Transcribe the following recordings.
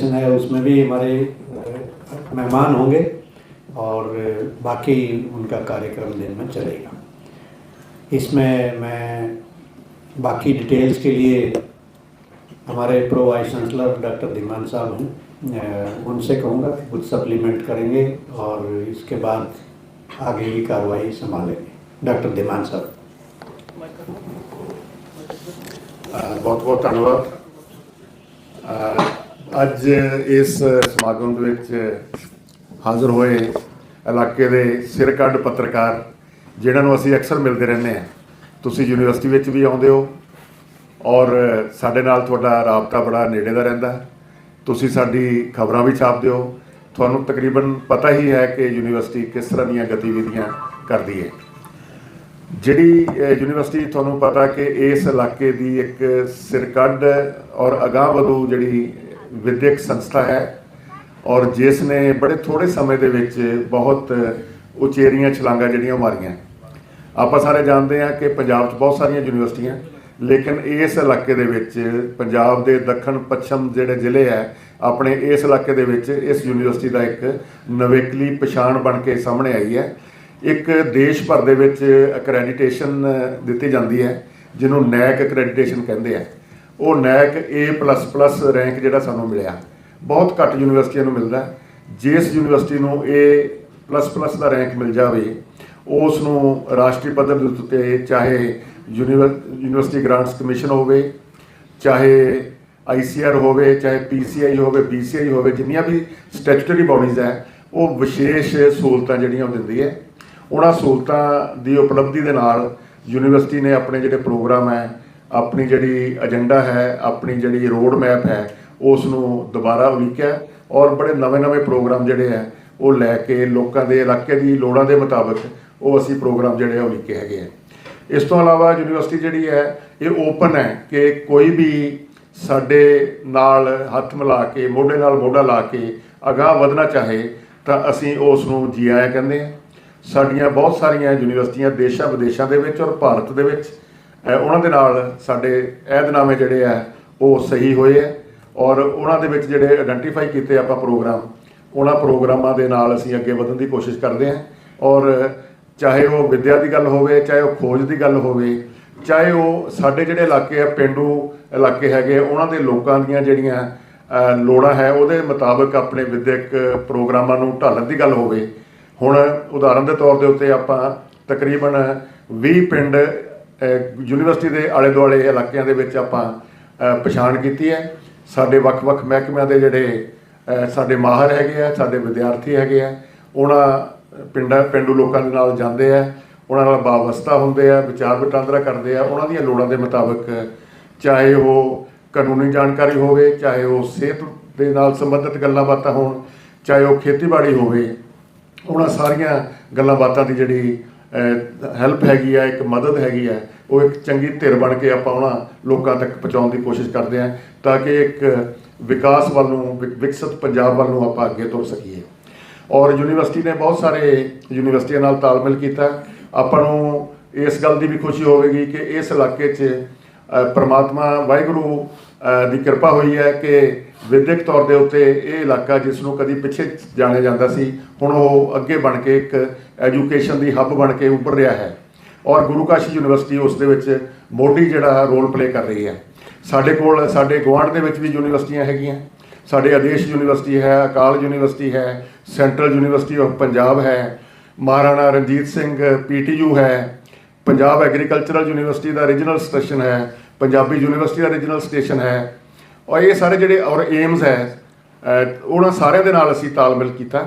Session है उसमें भी हमारे मेहमान होंगे और बाकी उनका कार्यक्रम दिन में चलेगा। इसमें मैं बाकी डिटेल्स के लिए हमारे pro vice chancellor doctor Dhiman साहब हैं उनसे कहूँगा कुछ सप्लीमेंट करेंगे और इसके बाद आगे की कार्रवाई संभालेंगे। डॉक्टर धीमान साहब। बहुत बहुत धन्यवाद। ਅੱਜ ਇਸ ਸਮਾਗਮ ਦੇ ਵਿੱਚ ਹਾਜ਼ਰ ਹੋਏ ਇਲਾਕੇ ਦੇ ਸਿਰਕੱਢ ਪੱਤਰਕਾਰ, ਜਿਨ੍ਹਾਂ ਨੂੰ ਅਸੀਂ ਅਕਸਰ ਮਿਲਦੇ ਰਹਿੰਦੇ ਹਾਂ। ਤੁਸੀਂ ਯੂਨੀਵਰਸਿਟੀ ਵਿੱਚ ਵੀ ਆਉਂਦੇ ਹੋ ਔਰ ਸਾਡੇ ਨਾਲ ਤੁਹਾਡਾ ਰਾਬਤਾ ਬੜਾ ਨੇੜੇ ਦਾ ਰਹਿੰਦਾ ਤੁਸੀਂ ਸਾਡੀ ਖਬਰਾਂ ਵੀ ਛਾਪਦੇ ਹੋ। ਤੁਹਾਨੂੰ ਤਕਰੀਬਨ ਪਤਾ ਹੀ ਹੈ ਕਿ ਯੂਨੀਵਰਸਿਟੀ ਕਿਸ ਤਰ੍ਹਾਂ ਦੀਆਂ ਗਤੀਵਿਧੀਆਂ ਕਰਦੀ ਹੈ। ਜਿਹੜੀ ਯੂਨੀਵਰਸਿਟੀ ਤੁਹਾਨੂੰ ਪਤਾ ਕਿ ਇਸ ਇਲਾਕੇ ਦੀ ਇੱਕ ਸਿਰਕੱਢ ਔਰ ਅਗਾਂਹ ਵਧੂ ਜਿਹੜੀ ਵਿਦਿਅਕ ਸੰਸਥਾ ਹੈ ਔਰ ਜਿਸ ਨੇ ਬੜੇ ਥੋੜੇ ਸਮੇਂ ਦੇ ਵਿੱਚ ਬਹੁਤ ਉਚੇਰੀਆਂ ਛਲਾਂਗਾਂ ਜਿਹੜੀਆਂ ਮਾਰੀਆਂ। ਆਪਾਂ ਸਾਰੇ ਜਾਣਦੇ ਹਾਂ ਕਿ ਪੰਜਾਬ 'ਚ ਬਹੁਤ ਸਾਰੀਆਂ ਯੂਨੀਵਰਸਿਟੀਆਂ, ਲੇਕਿਨ ਇਸ ਇਲਾਕੇ ਦੇ ਵਿੱਚ ਪੰਜਾਬ ਦੇ ਦੱਖਣ ਪੱਛਮ ਜਿਹੜੇ ਜ਼ਿਲ੍ਹੇ ਹੈ ਆਪਣੇ ਇਸ ਇਲਾਕੇ ਦੇ ਵਿੱਚ ਇਸ ਯੂਨੀਵਰਸਿਟੀ ਦਾ ਇੱਕ ਨਵੇਕਲੀ ਪਛਾਣ ਬਣ ਕੇ ਸਾਹਮਣੇ ਆਈ ਹੈ। ਇੱਕ ਦੇਸ਼ ਭਰ ਦੇ ਵਿੱਚ ਅਕ੍ਰੈਡੀਟੇਸ਼ਨ ਦਿੱਤੀ ਜਾਂਦੀ ਹੈ, ਜਿਹਨੂੰ ਨੈਕ ਅਕ੍ਰੈਡੀਟੇਸ਼ਨ ਕਹਿੰਦੇ ਆ। ਉਹ ਨੈਕ A++ ਰੈਂਕ ਜਿਹੜਾ ਸਾਨੂੰ ਮਿਲਿਆ। ਬਹੁਤ ਘੱਟ ਯੂਨੀਵਰਸਿਟੀਆਂ ਨੂੰ ਮਿਲਦਾ ਜਿਸ ਯੂਨੀਵਰਸਿਟੀ ਨੂੰ A++ ਦਾ ਰੈਂਕ ਮਿਲ ਜਾਵੇ ਉਸ ਨੂੰ ਰਾਸ਼ਟਰੀ ਪੱਧਰ ਦੇ ਉੱਤੇ ਚਾਹੇ ਯੂਨੀਵਰ- ਯੂਨੀਵਰਸਿਟੀ ਗ੍ਰਾਂਟਸ ਕਮਿਸ਼ਨ ਹੋਵੇ, ਚਾਹੇ ਆਈਸੀਆਰ ਹੋਵੇ, ਚਾਹੇ ਪੀਸੀਆਈ ਹੋਵੇ ਬੀਸੀਆਈ ਹੋਵੇ, ਜਿੰਨੀਆਂ ਵੀ ਸਟੈਚੂਟਰੀ ਬਾਡੀਜ਼ ਹੈ, ਉਹ ਵਿਸ਼ੇਸ਼ ਸਹੂਲਤਾਂ ਜਿਹੜੀਆਂ ਉਹ ਦਿੰਦੀ ਹੈ। ਉਹਨਾਂ ਸਹੂਲਤਾਂ ਦੀ ਉਪਲਬਧੀ ਦੇ ਨਾਲ ਯੂਨੀਵਰਸਿਟੀ ਨੇ ਆਪਣੇ ਜਿਹੜੇ ਪ੍ਰੋਗਰਾਮ ਹੈ ਆਪਣੀ ਜਿਹੜੀ ਏਜੰਡਾ ਹੈ, ਆਪਣੀ ਜਿਹੜੀ ਰੋਡ ਮੈਪ ਹੈ ਉਸ ਨੂੰ ਦੁਬਾਰਾ ਉਲੀਕਿਆ ਔਰ ਬੜੇ ਨਵੇਂ-ਨਵੇਂ ਪ੍ਰੋਗਰਾਮ ਜਿਹੜੇ ਹੈ, ਉਹ ਲੈ ਕੇ ਲੋਕਾਂ ਦੇ ਇਲਾਕੇ ਦੀ ਲੋੜਾਂ ਦੇ ਮੁਤਾਬਕ ਉਹ ਅਸੀਂ ਪ੍ਰੋਗਰਾਮ ਜਿਹੜੇ ਆ ਉਲੀਕੇ ਹੈਗੇ ਆ। ਇਸ ਤੋਂ ਇਲਾਵਾ ਯੂਨੀਵਰਸਿਟੀ ਜਿਹੜੀ ਹੈ, ਇਹ ਓਪਨ ਹੈ ਕਿ ਕੋਈ ਵੀ ਸਾਡੇ ਨਾਲ ਹੱਥ ਮਿਲਾ ਕੇ, ਮੋਢੇ ਨਾਲ ਮੋਢਾ ਲਾ ਕੇ ਅਗਾਹ ਵਧਣਾ ਚਾਹੇ, ਤਾਂ ਅਸੀਂ ਉਸ ਨੂੰ ਜੀ ਆਇਆ ਕਹਿੰਦੇ ਹਾਂ ਸਾਡੀਆਂ ਬਹੁਤ ਸਾਰੀਆਂ ਯੂਨੀਵਰਸਿਟੀਆਂ ਦੇਸ਼ਾਂ ਵਿਦੇਸ਼ਾਂ ਦੇ ਵਿੱਚ ਔਰ ਭਾਰਤ ਦੇ ਵਿੱਚ ਉਹਨਾਂ ਦੇ ਨਾਲ ਸਾਡੇ ਐਦਨਾਮੇ ਜਿਹੜੇ ਆ ਉਹ ਸਹੀ ਹੋਏ ਆ ਔਰ ਉਹਨਾਂ ਦੇ ਵਿੱਚ ਜਿਹੜੇ ਆਇਡੈਂਟੀਫਾਈ ਕੀਤੇ ਆਪਾਂ ਪ੍ਰੋਗਰਾਮ ਉਹਨਾਂ ਪ੍ਰੋਗਰਾਮਾਂ ਦੇ ਨਾਲ ਅਸੀਂ ਅੱਗੇ ਵਧਣ ਦੀ ਕੋਸ਼ਿਸ਼ ਕਰਦੇ ਹਾਂ ਔਰ ਚਾਹੇ ਉਹ ਵਿੱਦਿਆ ਦੀ ਗੱਲ ਹੋਵੇ ਚਾਹੇ ਉਹ ਖੋਜ ਦੀ ਗੱਲ ਹੋਵੇ ਚਾਹੇ ਉਹ ਸਾਡੇ ਜਿਹੜੇ ਇਲਾਕੇ ਆ ਪਿੰਡੂ ਇਲਾਕੇ ਹੈਗੇ ਆ, ਉਹਨਾਂ ਦੇ ਲੋਕਾਂ ਦੀਆਂ ਜਿਹੜੀਆਂ ਲੋੜਾਂ ਹੈ ਉਹਦੇ ਮੁਤਾਬਕ ਆਪਣੇ ਵਿਦਿਅਕ ਪ੍ਰੋਗਰਾਮਾਂ ਨੂੰ ਢਾਲਣ ਦੀ ਗੱਲ ਹੋਵੇ। ਹੁਣ ਉਦਾਹਰਨ ਦੇ ਤੌਰ ਦੇ ਉੱਤੇ ਆਪਾਂ ਤਕਰੀਬਨ 20 ਪਿੰਡ ਯੂਨੀਵਰਸਿਟੀ ਦੇ ਆਲੇ ਦੁਆਲੇ ਇਲਾਕਿਆਂ ਦੇ ਵਿੱਚ ਆਪਾਂ ਪਛਾਣ ਕੀਤੀ ਹੈ। ਸਾਡੇ ਵੱਖ-ਵੱਖ ਮਹਿਕਮਿਆਂ ਦੇ ਜਿਹੜੇ ਸਾਡੇ ਮਾਹਰ ਹੈਗੇ ਆ, ਸਾਡੇ ਵਿਦਿਆਰਥੀ ਹੈਗੇ ਆ, ਉਹਨਾਂ ਪਿੰਡਾਂ, ਪਿੰਡੂ ਲੋਕਾਂ ਦੇ ਨਾਲ ਜਾਂਦੇ ਆ, ਉਹਨਾਂ ਨਾਲ ਵਾਬਸਤਾ ਹੁੰਦੇ ਆ, ਵਿਚਾਰ ਵਟਾਂਦਰਾ ਕਰਦੇ ਆ, ਉਹਨਾਂ ਦੀਆਂ ਲੋੜਾਂ ਦੇ ਮੁਤਾਬਕ ਚਾਹੇ ਉਹ ਕਾਨੂੰਨੀ ਜਾਣਕਾਰੀ ਹੋਵੇ, ਚਾਹੇ ਉਹ ਸਿਹਤ ਦੇ ਨਾਲ ਸੰਬੰਧਿਤ ਗੱਲਾਂ ਬਾਤਾਂ ਹੋਣ, ਚਾਹੇ ਉਹ ਖੇਤੀਬਾੜੀ ਹੋਵੇ, ਉਹਨਾਂ ਸਾਰੀਆਂ ਗੱਲਾਂ ਬਾਤਾਂ ਦੀ ਜਿਹੜੀ ਹੈਲਪ ਹੈਗੀ ਆ, ਇੱਕ ਮਦਦ ਹੈਗੀ ਆ, ਉਹ ਇੱਕ ਚੰਗੀ ਧਿਰ ਬਣ ਕੇ ਆਪਾਂ ਉਹਨਾਂ ਲੋਕਾਂ ਤੱਕ ਪਹੁੰਚਾਉਣ ਦੀ ਕੋਸ਼ਿਸ਼ ਕਰਦੇ ਆ, ਤਾਂ ਕਿ ਇੱਕ ਵਿਕਾਸ ਵੱਲ ਨੂੰ, ਵਿਕ- ਵਿਕਸਿਤ ਪੰਜਾਬ ਵੱਲ ਨੂੰ ਆਪਾਂ ਅੱਗੇ ਤੁਰ ਸਕੀਏ। ਔਰ ਯੂਨੀਵਰਸਿਟੀ ਨੇ ਬਹੁਤ ਸਾਰੇ ਯੂਨੀਵਰਸਿਟੀਆਂ ਨਾਲ ਤਾਲਮੇਲ ਕੀਤਾ। ਆਪਾਂ ਨੂੰ ਇਸ ਗੱਲ ਦੀ ਵੀ ਖੁਸ਼ੀ ਹੋਵੇਗੀ ਕਿ ਇਸ ਇਲਾਕੇ 'ਚ ਪਰਮਾਤਮਾ ਵਾਹਿਗੁਰੂ ਦੀ ਕਿਰਪਾ ਹੋਈ ਹੈ ਕਿ ਵਿਦਿਅਕ ਤੌਰ ਦੇ ਉੱਤੇ ਇਹ ਇਲਾਕਾ ਜਿਸ ਨੂੰ ਕਦੀ ਪਿੱਛੇ ਜਾਣਿਆ ਜਾਂਦਾ ਸੀ, ਹੁਣ ਉਹ ਅੱਗੇ ਬਣ ਕੇ ਇੱਕ ਐਜੂਕੇਸ਼ਨ ਦੀ ਹੱਬ ਬਣ ਕੇ ਉੱਭਰ ਰਿਹਾ ਹੈ। ਔਰ ਗੁਰੂ ਕਾਸ਼ੀ ਯੂਨੀਵਰਸਿਟੀ ਉਸ ਦੇ ਵਿੱਚ ਮੋਢੀ ਜਿਹੜਾ ਰੋਲ ਪਲੇ ਕਰ ਰਹੀ ਹੈ। ਸਾਡੇ ਕੋਲ, ਸਾਡੇ ਗੁਆਂਢ ਦੇ ਵਿੱਚ ਵੀ ਯੂਨੀਵਰਸਿਟੀਆਂ ਹੈਗੀਆਂ। ਸਾਡੇ ਆਦੇਸ਼ ਯੂਨੀਵਰਸਿਟੀ ਹੈ, ਅਕਾਲ ਯੂਨੀਵਰਸਿਟੀ ਹੈ, ਸੈਂਟਰਲ ਯੂਨੀਵਰਸਿਟੀ ਆਫ ਪੰਜਾਬ ਹੈ, ਮਹਾਰਾਣਾ ਰਣਜੀਤ ਸਿੰਘ ਪੀਟੀਯੂ ਹੈ, ਪੰਜਾਬ ਐਗਰੀਕਲਚਰਲ ਯੂਨੀਵਰਸਿਟੀ ਦਾ ਰੀਜਨਲ ਸਟੇਸ਼ਨ ਹੈ, ਪੰਜਾਬੀ ਯੂਨੀਵਰਸਿਟੀ ਦਾ ਰੀਜਨਲ ਸਟੇਸ਼ਨ ਹੈ ਔਰ ਇਹ ਸਾਰੇ ਜਿਹੜੇ ਔਰ ਏਮਸ ਹੈ ਉਹਨਾਂ ਸਾਰਿਆਂ ਦੇ ਨਾਲ ਅਸੀਂ ਤਾਲਮੇਲ ਕੀਤਾ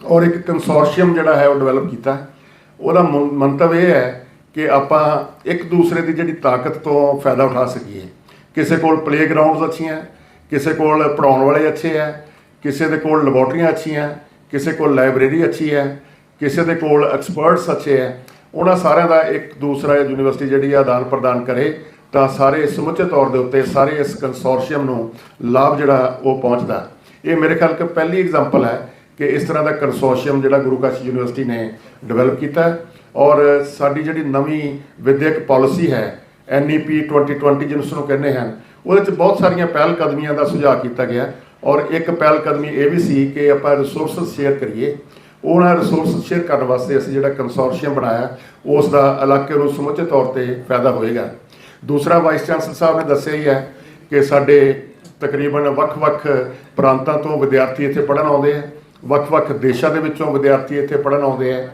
ਔਰ ਇੱਕ ਕੰਸੋਰਸ਼ੀਅਮ ਜਿਹੜਾ ਹੈ ਉਹ ਡਿਵੈਲਪ ਕੀਤਾ। ਉਹਦਾ ਮੰਤਵ ਇਹ ਹੈ ਕਿ ਆਪਾਂ ਇੱਕ ਦੂਸਰੇ ਦੀ ਜਿਹੜੀ ਤਾਕਤ ਤੋਂ ਫਾਇਦਾ ਉਠਾ ਸਕੀਏ। ਕਿਸੇ ਕੋਲ ਪਲੇਗਰਾਉਂਡਸ ਅੱਛੀਆਂ, ਕਿਸੇ ਕੋਲ ਪੜਾਉਣ ਵਾਲੇ ਅੱਛੇ ਹੈ, ਕਿਸੇ ਦੇ ਕੋਲ ਲੈਬੋਰਟਰੀਆਂ ਅੱਛੀਆਂ, ਕਿਸੇ ਕੋਲ ਲਾਇਬ੍ਰੇਰੀ ਅੱਛੀ ਹੈ, ਕਿਸੇ ਦੇ ਕੋਲ ਐਕਸਪਰਟਸ ਅੱਛੇ ਹੈ, ਉਹਨਾਂ ਸਾਰਿਆਂ ਦਾ ਇੱਕ ਦੂਸਰਾ ਯੂਨੀਵਰਸਿਟੀ ਜਿਹੜੀ ਆ ਆਦਾਨ ਪ੍ਰਦਾਨ ਕਰੇ ਤਾਂ ਸਾਰੇ ਸਮੁੱਚੇ ਤੌਰ ਦੇ ਉੱਤੇ ਸਾਰੇ ਇਸ ਕੰਸੋਰਸ਼ੀਅਮ ਨੂੰ ਲਾਭ ਜਿਹੜਾ ਉਹ ਪਹੁੰਚਦਾ ਇਹ ਮੇਰੇ ਖਿਆਲ ਕਿ ਪਹਿਲੀ ਐਗਜ਼ਾਮਪਲ ਹੈ ਕਿ ਇਸ ਤਰ੍ਹਾਂ ਦਾ ਕੰਸੋਰਸ਼ੀਅਮ ਜਿਹੜਾ ਗੁਰੂ ਕਾਸ਼ੀ ਯੂਨੀਵਰਸਿਟੀ ਨੇ ਡਿਵੈਲਪ ਕੀਤਾ ਔਰ ਸਾਡੀ ਜਿਹੜੀ ਨਵੀਂ ਵਿਦਿਅਕ ਪਾਲਿਸੀ ਹੈ NEP 2020 ਜਿਸ ਨੂੰ ਕਹਿੰਦੇ ਹਨ ਉਹਦੇ ਵਿੱਚ ਬਹੁਤ ਸਾਰੀਆਂ ਪਹਿਲ ਕਦਮੀਆਂ ਦਾ ਸੁਝਾਅ ਕੀਤਾ ਗਿਆ ਔਰ ਇੱਕ ਪਹਿਲ ਕਦਮੀ ਇਹ ਵੀ ਸੀ ਕਿ ਆਪਾਂ ਰਿਸੋਰਸਸ ਸ਼ੇਅਰ ਕਰੀਏ। ਉਹਨਾਂ ਰਿਸੋਰਸਸ ਸ਼ੇਅਰ ਕਰਨ ਵਾਸਤੇ ਅਸੀਂ ਜਿਹੜਾ ਕੰਸੋਰਸ਼ੀਅਮ ਬਣਾਇਆ, ਉਸ ਦਾ ਇਲਾਕੇ ਨੂੰ ਸਮੁੱਚੇ ਤੌਰ ਤੇ ਫਾਇਦਾ ਹੋਏਗਾ। ਦੂਸਰਾ ਵਾਈਸ ਚਾਂਸਲਰ ਸਾਹਿਬ ਨੇ ਦੱਸਿਆ ਹੀ ਹੈ ਕਿ ਸਾਡੇ ਤਕਰੀਬਨ ਵੱਖ-ਵੱਖ ਪ੍ਰਾਂਤਾਂ ਤੋਂ ਵਿਦਿਆਰਥੀ ਇੱਥੇ ਪੜ੍ਹਨ ਆਉਂਦੇ ਆ, ਵੱਖ-ਵੱਖ ਦੇਸ਼ਾਂ ਦੇ ਵਿੱਚੋਂ ਵਿਦਿਆਰਥੀ ਇੱਥੇ ਪੜ੍ਹਨ ਆਉਂਦੇ ਆ।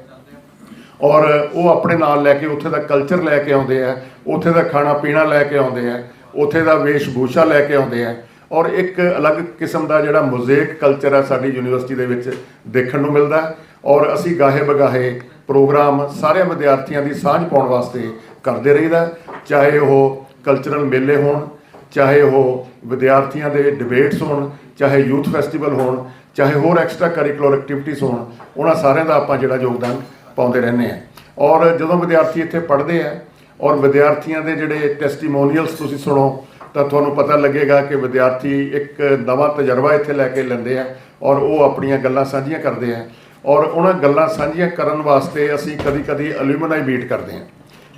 ਔਰ ਉਹ ਆਪਣੇ ਨਾਲ ਲੈ ਕੇ ਉੱਥੇ ਦਾ ਕਲਚਰ ਲੈ ਕੇ ਆਉਂਦੇ ਆ, ਉੱਥੇ ਦਾ ਖਾਣਾ ਪੀਣਾ ਲੈ ਕੇ ਆਉਂਦੇ ਆ, ਉੱਥੇ ਦਾ ਵੇਸ਼-ਭੂਸ਼ਾ ਲੈ ਕੇ ਆਉਂਦੇ ਆ। ਔਰ ਇੱਕ ਅਲੱਗ ਕਿਸਮ ਦਾ ਜਿਹੜਾ ਮੋਜ਼ੇਕ ਕਲਚਰ ਹੈ ਸਾਡੀ ਯੂਨੀਵਰਸਿਟੀ ਦੇ ਵਿੱਚ ਦੇਖਣ ਨੂੰ ਮਿਲਦਾ ਔਰ ਅਸੀਂ ਗਾਹੇ ਬਗਾਹੇ ਪ੍ਰੋਗਰਾਮ ਸਾਰੇ ਵਿਦਿਆਰਥੀਆਂ ਦੀ ਸਾਂਝ ਪਾਉਣ ਵਾਸਤੇ ਕਰਦੇ ਰਹੀਦਾ ਚਾਹੇ ਉਹ ਕਲਚਰਲ ਮੇਲੇ ਹੋਣ, ਚਾਹੇ ਉਹ ਵਿਦਿਆਰਥੀਆਂ ਦੇ ਡਿਬੇਟਸ ਹੋਣ, ਚਾਹੇ ਯੂਥ ਫੈਸਟੀਵਲ ਹੋਣ, ਚਾਹੇ ਹੋਰ ਐਕਸਟਰਾ ਕਰਿਕੂਲਰ ਐਕਟੀਵਿਟੀਜ਼ ਹੋਣ, ਉਹਨਾਂ ਸਾਰਿਆਂ ਦਾ ਆਪਾਂ ਜਿਹੜਾ ਯੋਗਦਾਨ ਪਾਉਂਦੇ ਰਹਿੰਦੇ ਆ ਔਰ ਜਦੋਂ ਵਿਦਿਆਰਥੀ ਇੱਥੇ ਪੜ੍ਹਦੇ ਆ ਔਰ ਵਿਦਿਆਰਥੀਆਂ ਦੇ ਜਿਹੜੇ ਟੈਸਟੀਮੋਨੀਅਲਸ ਤੁਸੀਂ ਸੁਣੋ, ਤਾਂ ਤੁਹਾਨੂੰ ਪਤਾ ਲੱਗੇਗਾ ਕਿ ਵਿਦਿਆਰਥੀ ਇੱਕ ਨਵਾਂ ਤਜਰਬਾ ਇੱਥੇ ਲੈ ਕੇ ਲੈਂਦੇ ਆ ਔਰ ਉਹ ਆਪਣੀਆਂ ਗੱਲਾਂ ਸਾਂਝੀਆਂ ਕਰਦੇ ਆ। ਔਰ ਉਹਨਾਂ ਗੱਲਾਂ ਸਾਂਝੀਆਂ ਕਰਨ ਵਾਸਤੇ ਅਸੀਂ ਕਦੀ-ਕਦੀ ਅਲੂਮਨਾਈ ਮੀਟ ਕਰਦੇ ਆ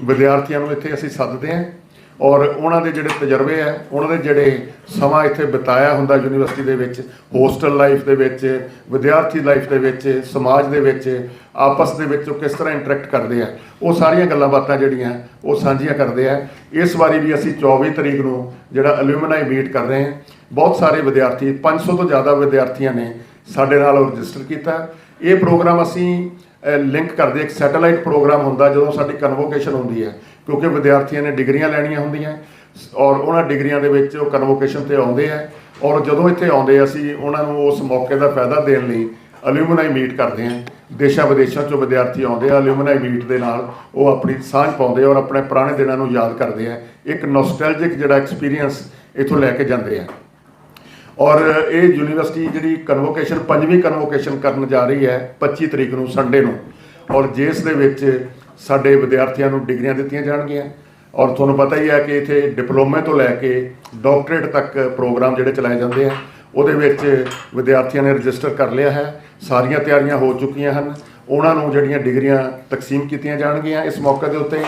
ਵਿਦਿਆਰਥੀਆਂ ਨੂੰ ਇੱਥੇ ਅਸੀਂ ਸੱਦਦੇ ਹਾਂ ਔਰ ਉਹਨਾਂ ਦੇ ਜਿਹੜੇ ਤਜਰਬੇ ਆ ਉਹਨਾਂ ਦੇ ਜਿਹੜੇ ਸਮਾਂ ਇੱਥੇ ਬਿਤਾਇਆ ਹੁੰਦਾ ਯੂਨੀਵਰਸਿਟੀ ਦੇ ਵਿੱਚ, ਹੋਸਟਲ ਲਾਈਫ ਦੇ ਵਿੱਚ, ਵਿਦਿਆਰਥੀ ਲਾਈਫ ਦੇ ਵਿੱਚ, ਸਮਾਜ ਦੇ ਵਿੱਚ, ਆਪਸ ਦੇ ਵਿੱਚ ਉਹ ਕਿਸ ਤਰ੍ਹਾਂ ਇੰਟਰੈਕਟ ਕਰਦੇ ਆ, ਉਹ ਸਾਰੀਆਂ ਗੱਲਾਂ ਬਾਤਾਂ ਜਿਹੜੀਆਂ ਉਹ ਸਾਂਝੀਆਂ ਕਰਦੇ ਆ। ਇਸ ਵਾਰੀ ਵੀ ਅਸੀਂ 24 ਤਰੀਕ ਨੂੰ ਜਿਹੜਾ ਅਲੂਮਨਾਈ ਮੀਟ ਕਰ ਰਹੇ ਹਾਂ, ਬਹੁਤ ਸਾਰੇ ਵਿਦਿਆਰਥੀ 500 ਤੋਂ ਜ਼ਿਆਦਾ ਵਿਦਿਆਰਥੀਆਂ ਨੇ ਸਾਡੇ ਨਾਲ ਰਜਿਸਟਰ ਕੀਤਾ। ਇਹ ਪ੍ਰੋਗਰਾਮ ਅਸੀਂ ਲਿੰਕ ਕਰਦੇ ਇੱਕ ਸੈਟੇਲਾਈਟ ਪ੍ਰੋਗਰਾਮ ਹੁੰਦਾ ਜਦੋਂ ਸਾਡੀ ਕਨਵੋਕੇਸ਼ਨ ਹੁੰਦੀ ਹੈ, ਕਿਉਂਕਿ ਵਿਦਿਆਰਥੀਆਂ ਨੇ ਡਿਗਰੀਆਂ ਲੈਣੀਆਂ ਹੁੰਦੀਆਂ। ਔਰ ਉਹਨਾਂ ਡਿਗਰੀਆਂ ਦੇ ਵਿੱਚ ਉਹ ਕਨਵੋਕੇਸ਼ਨ ਤੇ ਆਉਂਦੇ ਆ। ਔਰ ਜਦੋਂ ਇੱਥੇ ਆਉਂਦੇ ਅਸੀਂ ਉਹਨਾਂ ਨੂੰ ਉਸ ਮੌਕੇ ਦਾ ਫਾਇਦਾ ਦੇਣ ਲਈ ਅਲੂਮਨਾਈ ਮੀਟ ਕਰਦੇ ਆ। ਦੇਸ਼ਾਂ ਵਿਦੇਸ਼ਾਂ ਚੋਂ ਵਿਦਿਆਰਥੀ ਆਉਂਦੇ ਆ ਅਲੂਮਨਾਈ ਮੀਟ ਦੇ ਨਾਲ ਉਹ ਆਪਣੀ ਸਾਂਝ ਪਾਉਂਦੇ ਔਰ ਆਪਣੇ ਪੁਰਾਣੇ ਦਿਨਾਂ ਨੂੰ ਯਾਦ ਕਰਦੇ ਆ। ਇੱਕ ਨੋਸਟੈਲਜਿਕ ਜਿਹੜਾ ਐਕਸਪੀਰੀਅੰਸ ਇਥੋਂ ਲੈ ਕੇ ਜਾਂਦੇ ਆ। ਔਰ ਇਹ ਯੂਨੀਵਰਸਿਟੀ ਜਿਹੜੀ ਕਨਵੋਕੇਸ਼ਨ ਪੰਜਵੀਂ ਕਨਵੋਕੇਸ਼ਨ ਕਰਨ ਜਾ ਰਹੀ ਹੈ 25 ਤਰੀਕ ਨੂੰ ਸੰਡੇ ਨੂੰ। ਔਰ ਜਿਸ ਦੇ ਵਿੱਚ ਸਾਡੇ ਵਿਦਿਆਰਥੀਆਂ ਨੂੰ ਡਿਗਰੀਆਂ ਦਿੱਤੀਆਂ ਜਾਣਗੀਆਂ। ਔਰ ਤੁਹਾਨੂੰ ਪਤਾ ਹੀ ਹੈ ਕਿ ਇੱਥੇ ਡਿਪਲੋਮੇ ਤੋਂ ਲੈ ਕੇ ਡਾਕਟਰੇਟ ਤੱਕ ਪ੍ਰੋਗਰਾਮ ਜਿਹੜੇ ਚਲਾਏ ਜਾਂਦੇ ਆ, ਉਹਦੇ ਵਿੱਚ ਵਿਦਿਆਰਥੀਆਂ ਨੇ ਰਜਿਸਟਰ ਕਰ ਲਿਆ ਹੈ। ਸਾਰੀਆਂ ਤਿਆਰੀਆਂ ਹੋ ਚੁੱਕੀਆਂ ਹਨ। ਉਹਨਾਂ ਨੂੰ ਜਿਹੜੀਆਂ ਡਿਗਰੀਆਂ ਤਕਸੀਮ ਕੀਤੀਆਂ ਜਾਣਗੀਆਂ ਇਸ ਮੌਕੇ ਦੇ ਉੱਤੇ।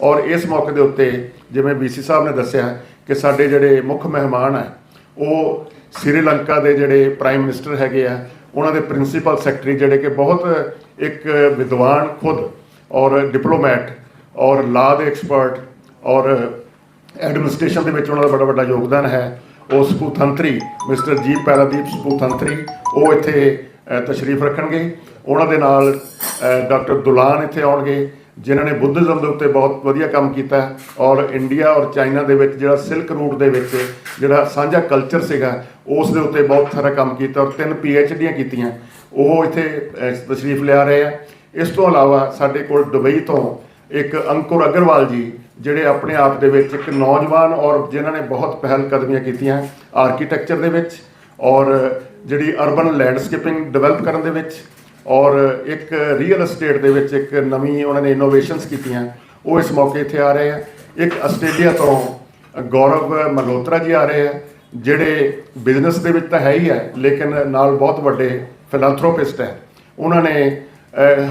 ਔਰ ਇਸ ਮੌਕੇ ਦੇ ਉੱਤੇ ਜਿਵੇਂ ਬੀਸੀ ਸਾਹਿਬ ਨੇ ਦੱਸਿਆ ਕਿ ਸਾਡੇ ਜਿਹੜੇ ਮੁੱਖ ਮਹਿਮਾਨ ਹੈ, ਉਹ ਸ੍ਰੀਲੰਕਾ ਦੇ ਜਿਹੜੇ ਪ੍ਰਾਈਮ ਮਿਨਿਸਟਰ ਹੈਗੇ ਆ, ਉਹਨਾਂ ਦੇ ਪ੍ਰਿੰਸੀਪਲ ਸੈਕਟਰੀ ਜਿਹੜੇ ਕਿ ਬਹੁਤ ਇੱਕ ਵਿਦਵਾਨ ਖੁਦ ਔਰ ਡਿਪਲੋਮੈਟ ਔਰ ਲਾ ਦੇ ਐਕਸਪਰਟ ਔਰ ਐਡਮਿਨਿਸਟ੍ਰੇਸ਼ਨ ਦੇ ਵਿੱਚ ਉਹਨਾਂ ਦਾ ਬੜਾ ਵੱਡਾ ਯੋਗਦਾਨ ਹੈ। ਉਹ ਸਪੂਤੰਤਰੀ ਮਿਸਟਰ ਜੀ ਪੈਰਾਦੀਪ ਸਪੂਤੰਤਰੀ ਉਹ ਇੱਥੇ ਤਸ਼ਰੀਫ ਰੱਖਣਗੇ। ਉਹਨਾਂ ਦੇ ਨਾਲ ਡਾਕਟਰ ਦੁਲਾਨ ਇੱਥੇ ਆਉਣਗੇ। ਜਿਨ੍ਹਾਂ ਨੇ ਬੁੱਧਿਜ਼ਮ ਦੇ ਉੱਤੇ ਬਹੁਤ ਵਧੀਆ ਕੰਮ ਕੀਤਾ ਔਰ ਇੰਡੀਆ ਔਰ ਚਾਈਨਾ ਦੇ ਵਿੱਚ ਜਿਹੜਾ ਸਿਲਕ ਰੂਟ ਦੇ ਵਿੱਚ ਜਿਹੜਾ ਸਾਂਝਾ ਕਲਚਰ ਸੀਗਾ, ਉਸ ਦੇ ਉੱਤੇ ਬਹੁਤ ਸਾਰਾ ਕੰਮ ਕੀਤਾ ਔਰ ਤਿੰਨ ਡੀਆਂ ਕੀਤੀਆਂ। ਉਹ ਇੱਥੇ ਤਸ਼ਰੀਫ ਲਿਆ ਰਹੇ ਆ। ਇਸ ਤੋਂ ਇਲਾਵਾ ਸਾਡੇ ਕੋਲ ਦੁਬਈ ਤੋਂ ਇੱਕ ਅੰਕੁਰ ਅਗਰਵਾਲ ਜੀ, ਜਿਹੜੇ ਆਪਣੇ ਆਪ ਦੇ ਵਿੱਚ ਇੱਕ ਨੌਜਵਾਨ ਔਰ ਜਿਨ੍ਹਾਂ ਨੇ ਬਹੁਤ ਪਹਿਲ ਕਦਮੀਆਂ ਕੀਤੀਆਂ ਆਰਕੀਟੈਕਚਰ ਦੇ ਵਿੱਚ ਔਰ ਜਿਹੜੀ ਅਰਬਨ ਲੈਂਡਸਕੇਪਿੰਗ ਡਿਵੈਲਪ ਕਰਨ ਦੇ ਵਿੱਚ ਔਰ ਇੱਕ ਰੀਅਲ ਅਸਟੇਟ ਦੇ ਵਿੱਚ ਇੱਕ ਨਵੀਂ ਉਹਨਾਂ ਨੇ ਇਨੋਵੇਸ਼ਨਸ ਕੀਤੀਆਂ, ਉਹ ਇਸ ਮੌਕੇ ਇੱਥੇ ਆ ਰਹੇ ਆ। ਇੱਕ ਆਸਟ੍ਰੇਲੀਆ ਤੋਂ ਗੌਰਵ ਮਲਹੋਤਰਾ ਜੀ ਆ ਰਹੇ ਆ, ਜਿਹੜੇ ਬਿਜ਼ਨਸ ਦੇ ਵਿੱਚ ਤਾਂ ਹੈ ਹੀ ਹੈ ਲੇਕਿਨ ਨਾਲ ਬਹੁਤ ਵੱਡੇ ਫਿਲੈਂਥਰੋਪਿਸਟ ਹੈ। ਉਹਨਾਂ ਨੇ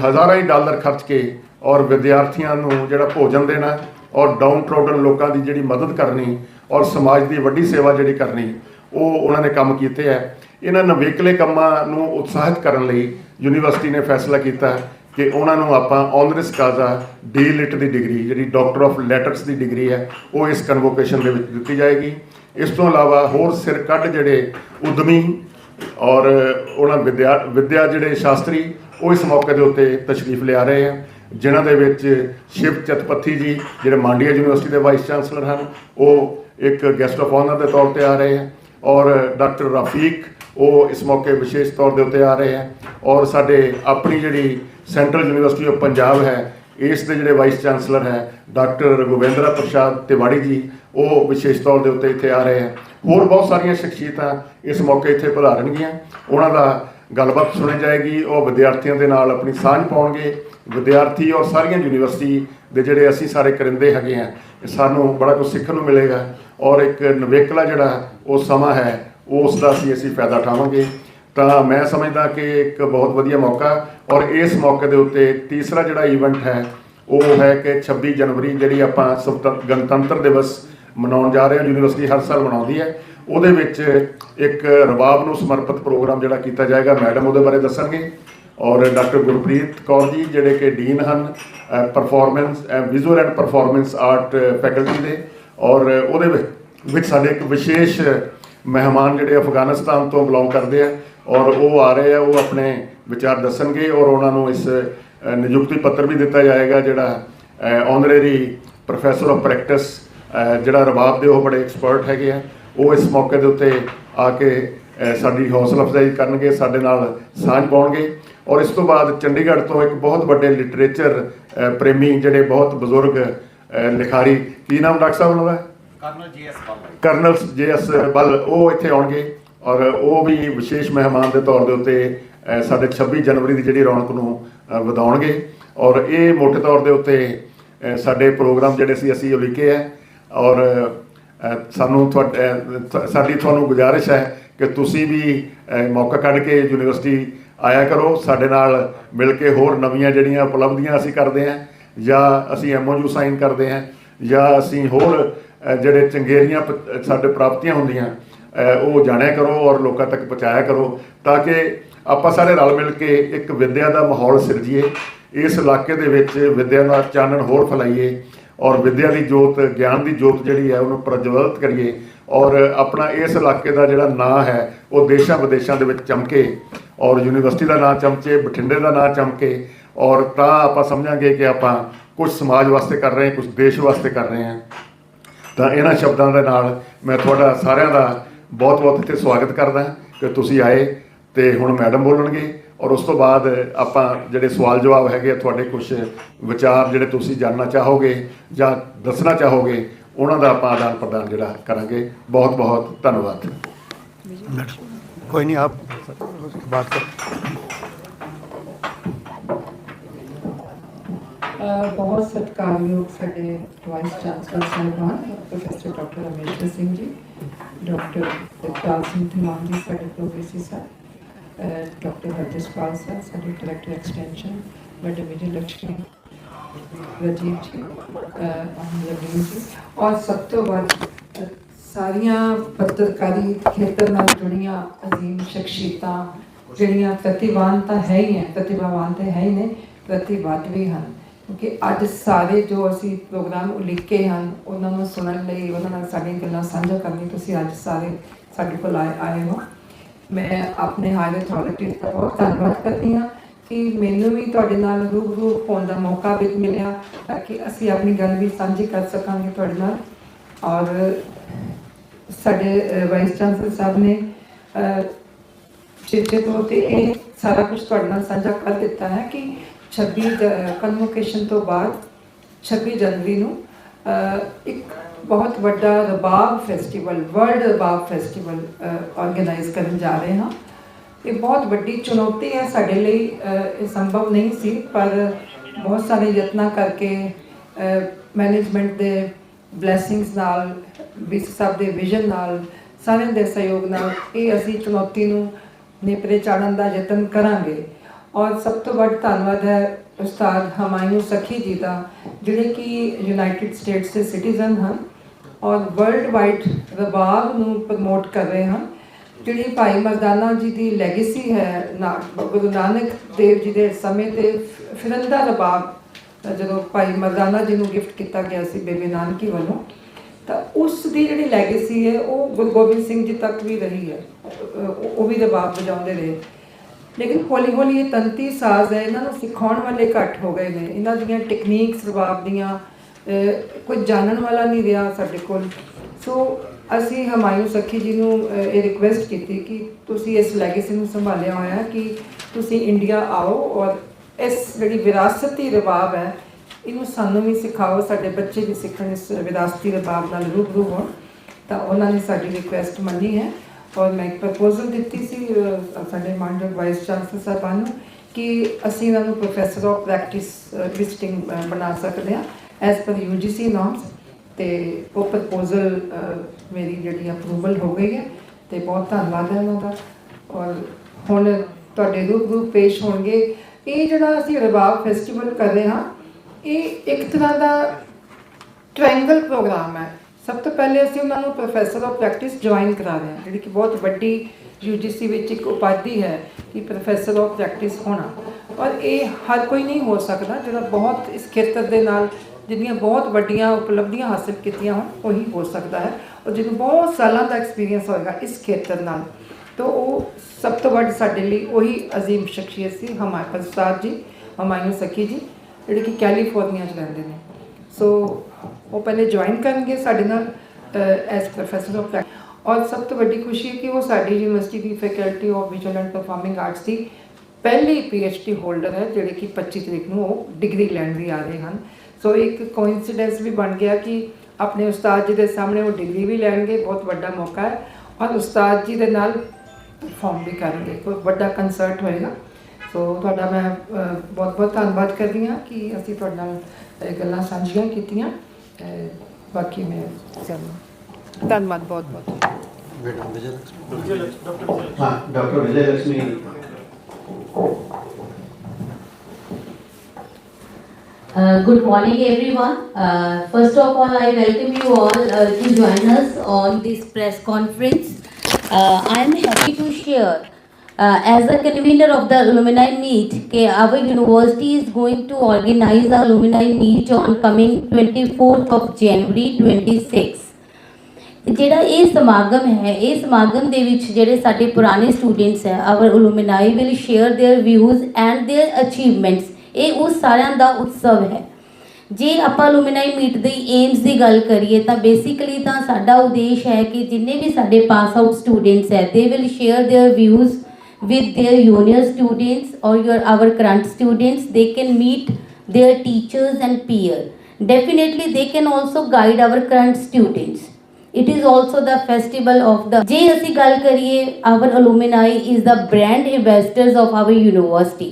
ਹਜ਼ਾਰਾਂ ਹੀ ਡਾਲਰ ਖਰਚ ਕੇ ਔਰ ਵਿਦਿਆਰਥੀਆਂ ਨੂੰ ਜਿਹੜਾ ਭੋਜਨ ਦੇਣਾ ਔਰ ਡਾਊਨ ਟ੍ਰੋਡਨ ਲੋਕਾਂ ਦੀ ਜਿਹੜੀ ਮਦਦ ਕਰਨੀ ਔਰ ਸਮਾਜ ਦੀ ਵੱਡੀ ਸੇਵਾ ਜਿਹੜੀ ਕਰਨੀ, ਉਹ ਉਹਨਾਂ ਨੇ ਕੰਮ ਕੀਤੇ ਹੈ ਇਹਨਾਂ ਨਵੇਕਲੇ ਕੰਮਾਂ ਨੂੰ ਉਤਸ਼ਾਹਿਤ ਕਰਨ ਲਈ ਯੂਨੀਵਰਸਿਟੀ ਨੇ ਫੈਸਲਾ ਕੀਤਾ ਕਿ ਉਹਨਾਂ ਨੂੰ ਆਪਾਂ ਆਨਰਸ ਕਾਜ਼ਾ ਡੀ ਲਿਟ ਦੀ ਡਿਗਰੀ ਜਿਹੜੀ ਡਾਕਟਰ ਆਫ ਲੈਟਰਸ ਦੀ ਡਿਗਰੀ ਹੈ, ਉਹ ਇਸ ਕਨਵੋਕੇਸ਼ਨ ਦੇ ਵਿੱਚ ਦਿੱਤੀ ਜਾਏਗੀ। ਇਸ ਤੋਂ ਇਲਾਵਾ ਹੋਰ ਸਿਰ ਕੱਢ ਜਿਹੜੇ ਉਦਮੀ ਔਰ ਉਹਨਾਂ ਵਿਦਿਆ ਵਿਦਿਆ ਜਿਹੜੇ ਸ਼ਾਸਤਰੀ, ਉਹ ਇਸ ਮੌਕੇ ਦੇ ਉੱਤੇ ਤਸ਼ਰੀਫ ਲਿਆ ਰਹੇ ਆ। ਜਿਨ੍ਹਾਂ ਦੇ ਵਿੱਚ ਸ਼ਿਵ ਚਤਪੱਥੀ ਜੀ, ਜਿਹੜੇ ਮਾਂਡੀਆ ਯੂਨੀਵਰਸਿਟੀ ਦੇ ਵਾਈਸ ਚਾਂਸਲਰ ਹਨ, ਉਹ ਇੱਕ ਗੈਸਟ ਆਫ ਆਨਰ ਦੇ ਤੌਰ ਤੇ ਆ ਰਹੇ ਆ। ਔਰ ਡਾਕਟਰ ਰਫੀਕ ਉਹ ਇਸ ਮੌਕੇ ਵਿਸ਼ੇਸ਼ ਤੌਰ ਦੇ ਉੱਤੇ ਆ ਰਹੇ ਹੈ ਔਰ ਸਾਡੇ ਆਪਣੀ ਜਿਹੜੀ ਸੈਂਟਰਲ ਯੂਨੀਵਰਸਿਟੀ ਆਫ ਪੰਜਾਬ ਹੈ, ਇਸ ਦੇ ਜਿਹੜੇ ਵਾਈਸ ਚਾਂਸਲਰ ਹੈ, ਡਾਕਟਰ ਰਘੁਵੇਂਦਰਾ ਪ੍ਰਸਾਦ ਤਿਵਾੜੀ ਜੀ, ਉਹ ਵਿਸ਼ੇਸ਼ ਤੌਰ ਦੇ ਉੱਤੇ ਇੱਥੇ ਆ ਰਹੇ ਆ ਹੋਰ ਬਹੁਤ ਸਾਰੀਆਂ ਸ਼ਖਸੀਅਤਾਂ ਇਸ ਮੌਕੇ ਇੱਥੇ ਪਧਾਰਨਗੀਆਂ ਉਹਨਾਂ ਦਾ ਗੱਲਬਾਤ ਸੁਣੀ ਜਾਏਗੀ, ਉਹ ਵਿਦਿਆਰਥੀਆਂ ਦੇ ਨਾਲ ਆਪਣੀ ਸਾਂਝ ਪਾਉਣਗੇ। ਵਿਦਿਆਰਥੀ ਔਰ ਸਾਰੀਆਂ ਯੂਨੀਵਰਸਿਟੀ ਦੇ ਜਿਹੜੇ ਅਸੀਂ ਸਾਰੇ ਕਰਿੰਦੇ ਹੈਗੇ ਆ ਸਾਨੂੰ ਬੜਾ ਕੁਝ ਸਿੱਖਣ ਨੂੰ ਮਿਲੇਗਾ। ਔਰ ਇੱਕ ਨਵੇਕਲਾ ਜਿਹੜਾ ਉਹ ਸਮਾਂ ਹੈ ਉਸ ਦਾ ਅਸੀਂ ਅਸੀਂ ਫਾਇਦਾ ਉਠਾਵਾਂਗੇ। ਤਾਂ ਮੈਂ ਸਮਝਦਾ ਕਿ ਇੱਕ ਬਹੁਤ ਵਧੀਆ ਮੌਕਾ ਔਰ ਇਸ ਮੌਕੇ ਦੇ ਉੱਤੇ ਤੀਸਰਾ ਜਿਹੜਾ ਈਵੈਂਟ ਹੈ, ਉਹ ਹੈ ਕਿ 26 ਜਨਵਰੀ ਜਿਹੜੀ ਆਪਾਂ ਸੁਤੰ- ਗਣਤੰਤਰ ਦਿਵਸ ਮਨਾਉਣ ਜਾ ਰਹੇ ਹਾਂ, ਯੂਨੀਵਰਸਿਟੀ ਹਰ ਸਾਲ ਮਨਾਉਂਦੀ ਹੈ। ਉਹਦੇ ਵਿੱਚ ਇੱਕ ਰਬਾਬ ਨੂੰ ਸਮਰਪਿਤ ਪ੍ਰੋਗਰਾਮ ਜਿਹੜਾ ਕੀਤਾ ਜਾਏਗਾ, ਮੈਡਮ ਉਹਦੇ ਬਾਰੇ ਦੱਸਣਗੇ। ਔਰ ਡਾਕਟਰ ਗੁਰਪ੍ਰੀਤ ਕੌਰ ਜੀ ਜਿਹੜੇ ਕਿ ਡੀਨ ਹਨ performance visual and performance art faculty ਦੇ। ਔਰ ਉਹਦੇ ਵਿੱਚ ਵਿੱਚ ਸਾਡੇ ਇੱਕ ਵਿਸ਼ੇਸ਼ ਮਹਿਮਾਨ ਜਿਹੜੇ ਅਫਗਾਨਿਸਤਾਨ ਤੋਂ ਬਿਲੋਂਗ ਕਰਦੇ ਆ ਔਰ ਉਹ ਆ ਰਹੇ ਆ, ਉਹ ਆਪਣੇ ਵਿਚਾਰ ਦੱਸਣਗੇ ਔਰ ਉਹਨਾਂ ਨੂੰ ਇਸ ਨਿਯੁਕਤੀ ਪੱਤਰ ਵੀ ਦਿੱਤਾ ਜਾਏਗਾ ਜਿਹੜਾ ਆਨਰੇਰੀ ਪ੍ਰੋਫੈਸਰ ਆਫ ਪ੍ਰੈਕਟਿਸ ਜਿਹੜਾ ਰਬਾਬ ਦੇ ਉਹ ਬੜੇ ਐਕਸਪਰਟ ਹੈਗੇ ਆ। ਉਹ ਇਸ ਮੌਕੇ ਦੇ ਉੱਤੇ ਆ ਕੇ ਸਾਡੀ ਹੌਸਲਾ ਅਫਜ਼ਾਈ ਕਰਨਗੇ, ਸਾਡੇ ਨਾਲ ਸਾਂਝ ਪਾਉਣਗੇ। ਔਰ ਇਸ ਤੋਂ ਬਾਅਦ ਚੰਡੀਗੜ੍ਹ ਤੋਂ ਇੱਕ ਬਹੁਤ ਵੱਡੇ ਲਿਟਰੇਚਰ ਪ੍ਰੇਮੀ ਜਿਹੜੇ ਬਹੁਤ ਬਜ਼ੁਰਗ ਲਿਖਾਰੀ, ਕੀ ਨਾਮ ਡਾਕਟਰ ਸਾਹਿਬ ਉਹਨਾਂ ਦਾ? ਕਰਨਲ ਜੀਐਸ ਬਾਬਾ ਕਰਨਲ ਬਲ ਉਹ ਇੱਥੇ ਆਉਣਗੇ ਔਰ ਉਹ ਵੀ ਵਿਸ਼ੇਸ਼ ਮਹਿਮਾਨ ਦੇ ਤੌਰ ਦੇ ਉੱਤੇ ਸਾਡੇ 26 ਜਨਵਰੀ ਦੀ ਜਿਹੜੀ ਰੌਣਕ ਨੂੰ ਵਧਾਉਣਗੇ ਔਰ ਇਹ ਮੋਟੇ ਤੌਰ ਦੇ ਉੱਤੇ ਸਾਡੇ ਪ੍ਰੋਗਰਾਮ ਜਿਹੜੇ ਸੀ, ਅਸੀਂ ਉਲੀਕੇ ਹੈ ਔਰ ਸਾਨੂੰ ਤੁਹਾ- ਸਾਡੀ ਤੁਹਾਨੂੰ ਗੁਜ਼ਾਰਿਸ਼ ਹੈ ਕਿ ਤੁਸੀਂ ਵੀ ਮੌਕਾ ਕੱਢ ਕੇ ਯੂਨੀਵਰਸਿਟੀ ਆਇਆ ਕਰੋ, ਸਾਡੇ ਨਾਲ ਮਿਲ ਕੇ ਹੋਰ ਨਵੀਆਂ ਜਿਹੜੀਆਂ ਉਪਲਬਧੀਆਂ ਅਸੀਂ ਕਰਦੇ ਹਾਂ ਜਾਂ ਅਸੀਂ ਐਮਓਯੂ ਸਾਈਨ ਕਰਦੇ ਹਾਂ ਜਾਂ ਅਸੀਂ ਹੋਰ ਜਿਹੜੇ ਚੰਗੇਰੀਆਂ ਪ- ਸਾਡੇ ਪ੍ਰਾਪਤੀਆਂ ਹੁੰਦੀਆਂ ਉਹ ਜਾਣਿਆ ਕਰੋ ਔਰ ਲੋਕਾਂ ਤੱਕ ਪਹੁੰਚਾਇਆ ਕਰੋ ਤਾਂ ਕਿ ਆਪਾਂ ਸਾਰੇ ਰਲ ਮਿਲ ਕੇ ਇੱਕ ਵਿਦਿਆ ਦਾ ਮਾਹੌਲ ਸਿਰਜੀਏ, ਇਸ ਇਲਾਕੇ ਦੇ ਵਿੱਚ ਵਿਦਿਆ ਦਾ ਚਾਨਣ ਹੋਰ ਫੈਲਾਈਏ ਔਰ ਵਿਦਿਆ ਦੀ ਜੋਤ, ਗਿਆਨ ਦੀ ਜੋਤ ਜਿਹੜੀ ਹੈ ਉਹਨੂੰ ਪ੍ਰਜਵਲਿਤ ਕਰੀਏ ਔਰ ਆਪਣਾ ਇਸ ਇਲਾਕੇ ਦਾ ਜਿਹੜਾ ਨਾਂ ਹੈ ਉਹ ਦੇਸ਼ਾਂ ਵਿਦੇਸ਼ਾਂ ਦੇ ਵਿੱਚ ਚਮਕੇ ਔਰ ਯੂਨੀਵਰਸਿਟੀ ਦਾ ਨਾਂ ਚਮਕੇ, ਬਠਿੰਡੇ ਦਾ ਨਾਂ ਚਮਕੇ ਔਰ ਤਾਂ ਆਪਾਂ ਸਮਝਾਂਗੇ ਕਿ ਆਪਾਂ ਕੁਝ ਸਮਾਜ ਵਾਸਤੇ ਕਰ ਰਹੇ ਹਾਂ ਕੁਝ ਦੇਸ਼ ਵਾਸਤੇ ਕਰ ਰਹੇ ਹਾਂ। ਤਾਂ ਇਹਨਾਂ ਸ਼ਬਦਾਂ ਦੇ ਨਾਲ ਮੈਂ ਤੁਹਾਡਾ ਸਾਰਿਆਂ ਦਾ ਬਹੁਤ-ਬਹੁਤ ਇੱਥੇ ਸਵਾਗਤ ਕਰਦਾ ਕਿ ਤੁਸੀਂ ਆਏ ਤੇ ਹੁਣ ਮੈਡਮ ਬੋਲਣਗੇ ਔਰ ਉਸ ਤੋਂ ਬਾਅਦ ਆਪਾਂ ਜਿਹੜੇ ਸਵਾਲ ਜਵਾਬ ਹੈਗੇ ਆ, ਤੁਹਾਡੇ ਕੁਝ ਵਿਚਾਰ ਜਿਹੜੇ ਤੁਸੀਂ ਜਾਨਣਾ ਚਾਹੋਗੇ ਜਾਂ ਦੱਸਣਾ ਚਾਹੋਗੇ, ਉਹਨਾਂ ਦਾ ਆਪਾਂ ਆਦਾਨ ਪ੍ਰਦਾਨ ਜਿਹੜਾ ਕਰਾਂਗੇ। ਬਹੁਤ ਬਹੁਤ ਧੰਨਵਾਦ। ਕੋਈ ਨਹੀਂ, ਆਪ ਬਾਤ ਕਰੋ। ਬਹੁਤ ਸਤਿਕਾਰਯੋਗ ਸਾਡੇ ਵਾਈਸ ਚਾਂਸਲਰ ਸਾਹਿਬਾਨ professor doctor Amarinder Singh ji doctor Jagtar Singh ਧਮਾਨ ਜੀ ਸਾਡੇ ਪ੍ਰੋਫੈਸਰ ਸਾਹਿਬ ਡਾਕਟਰ ਹਰਜਸਪਾਲ ਸਾਹਿਬ ਸਾਡੇ ਡਾਇਰੈਕਟਰ ਐਕਸਟੈਂਸ਼ਨ ਵੱਡੇ ਵਿਜੇ ਲక్ష్ਮੀ ਰਾਜੀਵ ਜੀ ਅਮਰਜੀਤ ਜੀ। ਔਰ ਸਭ ਤੋਂ ਵੱਧ ਸਾਰੀਆਂ ਪੱਤਰਕਾਰੀ ਖੇਤਰ ਨਾਲ ਜੁੜੀਆਂ ਅਜ਼ੀਮ ਸ਼ਖਸੀਅਤਾਂ, ਜਿਹੜੀਆਂ ਪ੍ਰਤਿਭਾਨ ਤਾਂ ਹੈ ਹੀ ਹੈ, ਪ੍ਰਤਿਭਾਵਾਨ ਤਾਂ ਹੈ ਹੀ ਨੇ, ਪ੍ਰਤਿਭਾਤ ਵੀ ਹਨ। ਕਿਉਂਕਿ ਅੱਜ ਸਾਰੇ ਜੋ ਅਸੀਂ ਪ੍ਰੋਗਰਾਮ ਉਲੀਕੇ ਹਨ ਉਹਨਾਂ ਨੂੰ ਸੁਣਨ ਲਈ ਉਹਨਾਂ ਨਾਲ ਸਾਡੀਆਂ ਗੱਲਾਂ ਸਾਂਝਾ ਕਰਨ ਤੁਸੀਂ ਅੱਜ ਸਾਰੇ ਸਾਡੇ ਕੋਲ ਆਏ ਆਏ ਹੋ। ਮੈਂ ਆਪਣੇ ਹਾਇਰ ਅਥਾਰਟੀ ਦਾ ਬਹੁਤ ਧੰਨਵਾਦ ਕਰਦੀ ਹਾਂ ਕਿ ਮੈਨੂੰ ਵੀ ਤੁਹਾਡੇ ਨਾਲ ਰੂਬਰੂ ਹੋਣ ਦਾ ਮੌਕਾ ਵੀ ਮਿਲਿਆ ਤਾਂ ਕਿ ਅਸੀਂ ਆਪਣੀ ਗੱਲ ਵੀ ਸਾਂਝੀ ਕਰ ਸਕਾਂਗੇ ਤੁਹਾਡੇ ਨਾਲ। ਔਰ ਸਾਡੇ ਵਾਈਸ ਚਾਂਸਲਰ ਸਾਹਿਬ ਨੇ ਅਹ, ਚਿੱਟੇ ਤੌਰ ਤੇ ਇਹ ਸਾਰਾ ਕੁਝ ਤੁਹਾਡੇ ਨਾਲ ਸਾਂਝਾ ਕਰ ਦਿੱਤਾ ਹੈ ਕਿ 26 ਕਨਵੋਕੇਸ਼ਨ ਤੋਂ ਬਾਅਦ 26 ਜਨਵਰੀ ਨੂੰ ਇੱਕ ਬਹੁਤ ਵੱਡਾ Rabab festival world Rabab festival organise ਕਰਨ ਜਾ ਰਹੇ ਹਾਂ। ਇਹ ਬਹੁਤ ਵੱਡੀ ਚੁਣੌਤੀ ਹੈ ਸਾਡੇ ਲਈ ਇਹ ਸੰਭਵ ਨਹੀਂ ਸੀ, ਪਰ ਬਹੁਤ ਸਾਰੇ ਯਤਨਾਂ ਕਰਕੇ ਮੈਨੇਜਮੈਂਟ ਦੇ ਬਲੇਸਿੰਗਸ ਨਾਲ ਵਿਸ ਸਾਹਿਬ ਦੇ ਵਿਜ਼ਨ ਨਾਲ, ਸਾਰਿਆਂ ਦੇ ਸਹਿਯੋਗ ਨਾਲ ਇਹ ਅਸੀਂ ਚੁਣੌਤੀ ਨੂੰ ਨੇਪਰੇ ਚਾੜਨ ਦਾ ਯਤਨ ਕਰਾਂਗੇ। ਔਰ ਸਭ ਤੋਂ ਵੱਡਾ ਧੰਨਵਾਦ ਹੈ ਉਸਤਾਦ ਹਮਾਇੂ ਸਖੀ ਜੀ ਦਾ, ਜਿਹੜੇ ਕਿ ਯੂਨਾਈਟਿਡ ਸਟੇਟਸ ਦੇ ਸਿਟੀਜ਼ਨ ਹਨ ਔਰ ਵਰਲਡ ਵਾਈਡ ਰਬਾਬ ਨੂੰ ਪ੍ਰਮੋਟ ਕਰ ਰਹੇ ਹਨ। ਜਿਹੜੀ ਭਾਈ ਮਰਦਾਨਾ ਜੀ ਦੀ ਲੈਗੇਸੀ ਹੈ, ਨਾ- ਗੁਰੂ ਨਾਨਕ ਦੇਵ ਜੀ ਦੇ ਸਮੇਂ ਤੇ ਫ- ਫਿਰੰਦਾ ਰਬਾਬ, ਜਦੋਂ ਭਾਈ ਮਰਦਾਨਾ ਜੀ ਨੂੰ ਗਿਫਟ ਕੀਤਾ ਗਿਆ ਸੀ ਬੇਬੇ ਨਾਨਕੀ ਵੱਲੋਂ, ਤਾਂ ਉਸ ਦੀ ਜਿਹੜੀ ਲੈਗੇਸੀ ਹੈ, ਉਹ ਗੁਰੂ ਗੋਬਿੰਦ ਸਿੰਘ ਜੀ ਤੱਕ ਵੀ ਰਹੀ ਹੈ। ਉਹ ਵੀ ਰਬਾਬ ਵਜਾਉਂਦੇ ਰਹੇ। ਲੇਕਿਨ ਹੌਲੀ ਹੌਲੀ ਇਹ ਤੰਤੀ ਸਾਜ਼ ਹੈ, ਇਹਨਾਂ ਨੂੰ ਸਿਖਾਉਣ ਵਾਲੇ ਘੱਟ ਹੋ ਗਏ ਨੇ। ਇਹਨਾਂ ਦੀਆਂ ਟੈਕਨੀਕਸ ਰਬਾਬ ਦੀਆਂ ਕੋਈ ਜਾਣਨ ਵਾਲਾ ਨਹੀਂ ਰਿਹਾ ਸਾਡੇ ਕੋਲ। ਸੋ ਅਸੀਂ ਹਮਾਇੂ ਸਖੀ ਜੀ ਨੂੰ ਇਹ ਰਿਕੁਐਸਟ ਕੀਤੀ ਕਿ ਤੁਸੀਂ ਇਸ ਲੈਗੇਸੀ ਨੂੰ ਸੰਭਾਲਿਆ ਹੋਇਆ ਕਿ ਤੁਸੀਂ ਇੰਡੀਆ ਆਓ ਔਰ ਇਸ ਜਿਹੜੀ ਵਿਰਾਸਤੀ ਰਬਾਬ ਹੈ, ਇਹਨੂੰ ਸਾਨੂੰ ਵੀ ਸਿਖਾਓ, ਸਾਡੇ ਬੱਚੇ ਵੀ ਸਿੱਖਣ ਇਸ ਵਿਰਾਸਤੀ ਰਬਾਬ ਨਾਲ ਰੂਬਰੂ ਹੋਣ। ਤਾਂ ਉਹਨਾਂ ਨੇ ਸਾਡੀ ਰਿਕੁਐਸਟ ਮੰਨੀ ਹੈ। ਔਰ ਮੈਂ ਇੱਕ ਪ੍ਰਪੋਜ਼ਲ ਦਿੱਤੀ ਸੀ ਸਾਡੇ ਮਾਨਯੋਗ ਵਾਈਸ ਚਾਂਸਲਰ ਸਾਹਿਬਾਨ ਨੂੰ ਕਿ ਅਸੀਂ ਇਹਨਾਂ ਨੂੰ ਪ੍ਰੋਫੈਸਰ ਆਫ ਪ੍ਰੈਕਟਿਸ ਵਿਜ਼ਿਟਿੰਗ ਬਣਾ ਸਕਦੇ ਹਾਂ ਐਸ ਪਰ ਯੂਜੀਸੀ ਨਾਰਮਸ ਤੇ ਉਹ ਪ੍ਰਪੋਜ਼ਲ ਮੇਰੀ ਜਿਹੜੀ ਅਪਰੂਵਲ ਹੋ ਗਈ ਹੈ ਤੇ ਬਹੁਤ ਧੰਨਵਾਦ ਹੈ ਉਹਨਾਂ ਦਾ। ਔਰ ਹੁਣ ਤੁਹਾਡੇ ਰੂਬਰੂ ਪੇਸ਼ ਹੋਣਗੇ। ਇਹ ਜਿਹੜਾ ਅਸੀਂ ਰਬਾਬ ਫੈਸਟੀਵਲ ਕਰ ਰਹੇ ਹਾਂ, ਇਹ ਇੱਕ ਤਰ੍ਹਾਂ ਦਾ ਟ੍ਰਾਇੰਗਲ ਪ੍ਰੋਗਰਾਮ ਹੈ। ਸਭ ਤੋਂ ਪਹਿਲੇ ਅਸੀਂ ਉਹਨਾਂ ਨੂੰ ਪ੍ਰੋਫੈਸਰ ਆਫ ਪ੍ਰੈਕਟਿਸ ਜੁਆਇਨ ਕਰਾ ਰਹੇ ਹਾਂ, ਜਿਹੜੀ ਕਿ ਬਹੁਤ ਵੱਡੀ UGC ਵਿੱਚ ਇੱਕ ਉਪਾਧੀ ਹੈ ਕਿ ਪ੍ਰੋਫੈਸਰ ਆਫ ਪ੍ਰੈਕਟਿਸ ਹੋਣਾ। ਔਰ ਇਹ ਹਰ ਕੋਈ ਨਹੀਂ ਹੋ ਸਕਦਾ ਜਿਹੜਾ ਬਹੁਤ ਇਸ ਖੇਤਰ ਦੇ ਨਾਲ ਜਿਹਦੀਆਂ ਬਹੁਤ ਵੱਡੀਆਂ ਉਪਲਬਧੀਆਂ ਹਾਸਲ ਕੀਤੀਆਂ ਹੋਣ, ਉਹੀ ਹੋ ਸਕਦਾ ਹੈ। ਔਰ ਜਿਹਨੂੰ ਬਹੁਤ ਸਾਲਾਂ ਦਾ ਐਕਸਪੀਰੀਅੰਸ ਹੋਏਗਾ ਇਸ ਖੇਤਰ ਨਾਲ, ਤਾਂ ਉਹ ਸਭ ਤੋਂ ਵੱਡ ਸਾਡੇ ਲਈ ਉਹੀ ਅਜ਼ੀਮ ਸ਼ਖਸੀਅਤ ਸੀ ਹਮਾਇਤ ਪ੍ਰਸਾਦ ਜੀ ਹਮਾਇੂੰ ਸਕੀ ਜੀ, ਜਿਹੜੇ ਕਿ ਕੈਲੀਫੋਰਨੀਆ 'ਚ ਰਹਿੰਦੇ ਨੇ। ਸੋ ਉਹ ਪਹਿਲੇ ਜੁਆਇਨ ਕਰਨਗੇ ਸਾਡੇ ਨਾਲ ਐਸ ਪ੍ਰੋਫੈਸਰ ਆਫ ਔਰ ਸਭ ਤੋਂ ਵੱਡੀ ਖੁਸ਼ੀ ਹੈ ਕਿ ਉਹ ਸਾਡੀ university the faculty of visual and performing arts ਦੀ ਪਹਿਲੀ ਪੀਐਚਡੀ ਹੋਲਡਰ ਹੈ, ਜਿਹੜੇ ਕਿ 25 ਤਰੀਕ ਨੂੰ ਉਹ ਡਿਗਰੀ ਲੈਣ ਵੀ ਆ ਰਹੇ ਹਨ। ਸੋ ਇੱਕ ਕੋਇਨਸੀਡੈਂਸ ਵੀ ਬਣ ਗਿਆ ਕਿ ਆਪਣੇ ਉਸਤਾਦ ਜੀ ਦੇ ਸਾਹਮਣੇ ਉਹ ਡਿਗਰੀ ਵੀ ਲੈਣਗੇ, ਬਹੁਤ ਵੱਡਾ ਮੌਕਾ ਹੈ। ਔਰ ਉਸਤਾਦ ਜੀ ਦੇ ਨਾਲ ਪਰਫਾਰਮ ਵੀ ਕਰਨਗੇ, ਕੋਈ ਵੱਡਾ ਕੰਸਰਟ ਹੋਏਗਾ। ਸੋ ਤੁਹਾਡਾ ਮੈਂ ਬਹੁਤ ਬਹੁਤ ਧੰਨਵਾਦ ਕਰਦੀ ਹਾਂ ਕਿ ਅਸੀਂ ਤੁਹਾਡੇ ਨਾਲ ਗੱਲਾਂ ਸਾਂਝੀਆਂ ਕੀਤੀਆਂ ਬਾਕੀ ਮੈਂ ਧੰਨਵਾਦ ਬਹੁਤ ਬਹੁਤ ਮੈਡਮ ਵਿਜੇ ਲక్ష్ਮੀ ਹਾਂ doctor Vijay Lakshmi Uh, good morning everyone. Uh, first of all, I welcome you all uh, to join us on this press conference. Uh, I am happy to share uh, as a convener of the alumni meet, that our university is going to organize the alumni meet on coming 24th of January 26. ਜਿਹੜਾ ਇਹ ਸਮਾਗਮ ਹੈ ਇਹ ਸਮਾਗਮ ਦੇ ਵਿੱਚ ਜਿਹੜੇ ਸਾਡੇ ਪੁਰਾਣੇ ਸਟੂਡੈਂਟਸ ਹੈ our alumni will share their views and their achievements ਇਹ ਉਸ ਸਾਰਿਆਂ ਦਾ ਉਤਸਵ ਹੈ ਜੇ ਆਪਾਂ ਅਲੂਮਨਾਈ ਮੀਟ ਦੀ ਏਮਸ ਦੀ ਗੱਲ ਕਰੀਏ ਤਾਂ ਬੇਸਿਕਲੀ ਤਾਂ ਸਾਡਾ ਉਦੇਸ਼ ਹੈ ਕਿ ਜਿੰਨੇ ਵੀ ਸਾਡੇ ਪਾਸ ਆਊਟ ਸਟੂਡੈਂਟਸ ਹੈ they will share their views with their junior students or your our current students they can meet their teachers and peer definitely they can also guide our current students it is also the festival of the ਜੇ ਅਸੀਂ ਗੱਲ ਕਰੀਏ our alumni is the brand ambassadors of our university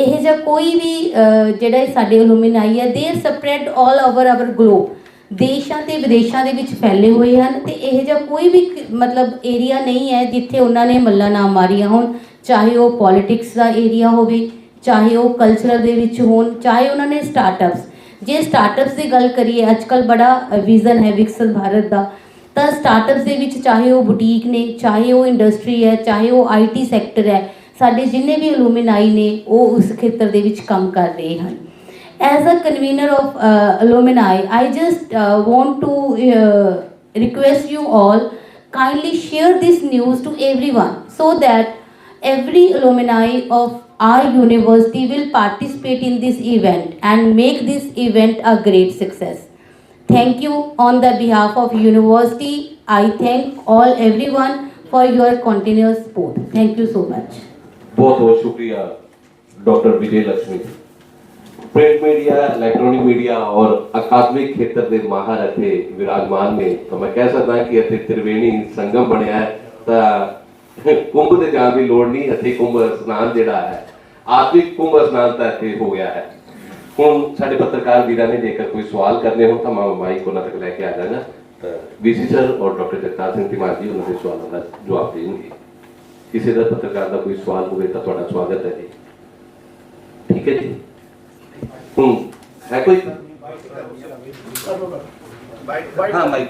ਇਹ ਜਿਹਾ ਕੋਈ ਵੀ ਅਹ, ਜਿਹੜਾ ਇਹ ਸਾਡੇ alumni ਹੈ they are spread all over our globe ਦੇਸ਼ਾਂ ਤੇ ਵਿਦੇਸ਼ਾਂ ਦੇ ਵਿੱਚ ਫੈਲੇ ਹੋਏ ਹਨ ਤੇ ਇਹ ਜਿਹਾ ਕੋਈ ਵੀ ਕ- ਮਤਲਬ ਏਰੀਆ ਨਹੀਂ ਹੈ ਜਿੱਥੇ ਉਹਨਾਂ ਨੇ ਮੱਲਾ ਨਾ ਮਾਰੀਆਂ ਹੋਣ, ਚਾਹੇ ਉਹ ਪੋਲਿਟਿਕਸ ਦਾ ਏਰੀਆ ਹੋਵੇ, ਚਾਹੇ ਉਹ ਕਲਚਰਲ ਦੇ ਵਿੱਚ ਹੋਣ, ਚਾਹੇ ਉਹਨਾਂ ਨੇ ਸਟਾਰਟਅਪਸ ਜੇ ਸਟਾਰਟਅਪਸ ਦੀ ਗੱਲ ਕਰੀਏ ਅੱਜਕੱਲ ਬੜਾ ਵਿਜ਼ਨ ਹੈ ਵਿਕਸਿਤ ਭਾਰਤ ਦਾ। ਤਾਂ ਸਟਾਰਟਅਪਸ ਦੇ ਵਿੱਚ ਚਾਹੇ ਉਹ ਬੁਟੀਕ ਨੇ, ਚਾਹੇ ਉਹ ਇੰਡਸਟਰੀ ਹੈ, ਚਾਹੇ ਉਹ ਆਈਟੀ ਸੈਕਟਰ ਹੈ, ਸਾਡੇ ਜਿੰਨੇ ਵੀ ਅਲੂਮਨਾਈ ਨੇ, ਉਹ ਉਸ ਖੇਤਰ ਦੇ ਵਿੱਚ ਕੰਮ ਕਰ ਰਹੇ ਹਨ। as a convener of uh, alumni i just uh, want to uh, request you all kindly share this news to everyone so that every alumni of our university will participate in this event and make this event a great success thank you on the behalf of university i thank all everyone for your continuous support thank you so much बहुत बहुत शुक्रिया doctor Vijay Lakshmi print media electronic media ਔਰ ਅਕਾਦਮਿਕ ਖੇਤਰ ਦੇ ਮਾਹਰ ਇੱਥੇ ਵਿਰਾਜਮਾਨ ਨੇ ਤਾਂ ਮੈਂ ਕਹਿ ਸਕਦਾ ਕਿ ਇੱਥੇ ਤ੍ਰਿਵੇਣੀ ਸੰਗਮ ਬਣਿਆ ਹੈ ਤਾਂ ਕੁੰਭ ਤੇ ਜਾਣ ਦੀ ਲੋੜ ਨਹੀਂ ਇੱਥੇ ਕੁੰਭ ਇਸ਼ਨਾਨ ਜਿਹੜਾ ਹੈ ਆਤਮਿਕ ਕੁੰਭ ਇਸ਼ਨਾਨ ਤਾਂ ਇੱਥੇ ਹੋ ਗਿਆ ਹੈ ਹੁਣ ਸਾਡੇ ਪੱਤਰਕਾਰ ਵੀਰਾਂ ਨੇ ਜੇਕਰ ਕੋਈ ਸਵਾਲ ਕਰਨੇ ਹੋ ਤਾਂ ਮੈਂ ਮਾਈਕ ਉਹਨਾਂ ਤੱਕ ਲੈ ਕੇ ਆ ਜਾਣਾ ਤਾਂ ਵੀਸੀ ਸਰ ਔਰ ਡਾਕਟਰ ਜਗਤਾਰ ਸਿੰਘ ਤਿਵਾੜੀ ਜੀ ਉਹਨਾਂ ਦੇ ਸਵਾਲਾਂ ਦਾ ਜਵਾਬ ਦੇਣਗੇ ਕਿਸੇ ਦਾ ਪੱਤਰਕਾਰ ਦਾ ਕੋਈ ਸਵਾਲ ਹੋਵੇ ਤਾਂ ਤੁਹਾਡਾ ਸਵਾਗਤ ਹੈ ਜੀ ਠੀਕ ਹੈ ਜੀ ਹੁਣ ਹੈ ਕੋਈ? ਹਾਂ ਮਾਈਕ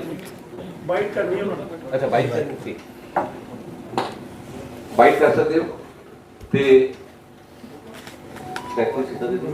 ਬਾਈਟ ਕਰਨੀ ਹੈ ਅੱਛਾ ਬਾਈਕ ਠੀਕ। ਬਾਈਕ ਕਰ ਸਕਦੇ ਹੋ? ਤੇ ਕੋਈ ਸਿੱਧਾ ਦੇ ਦਿਓ।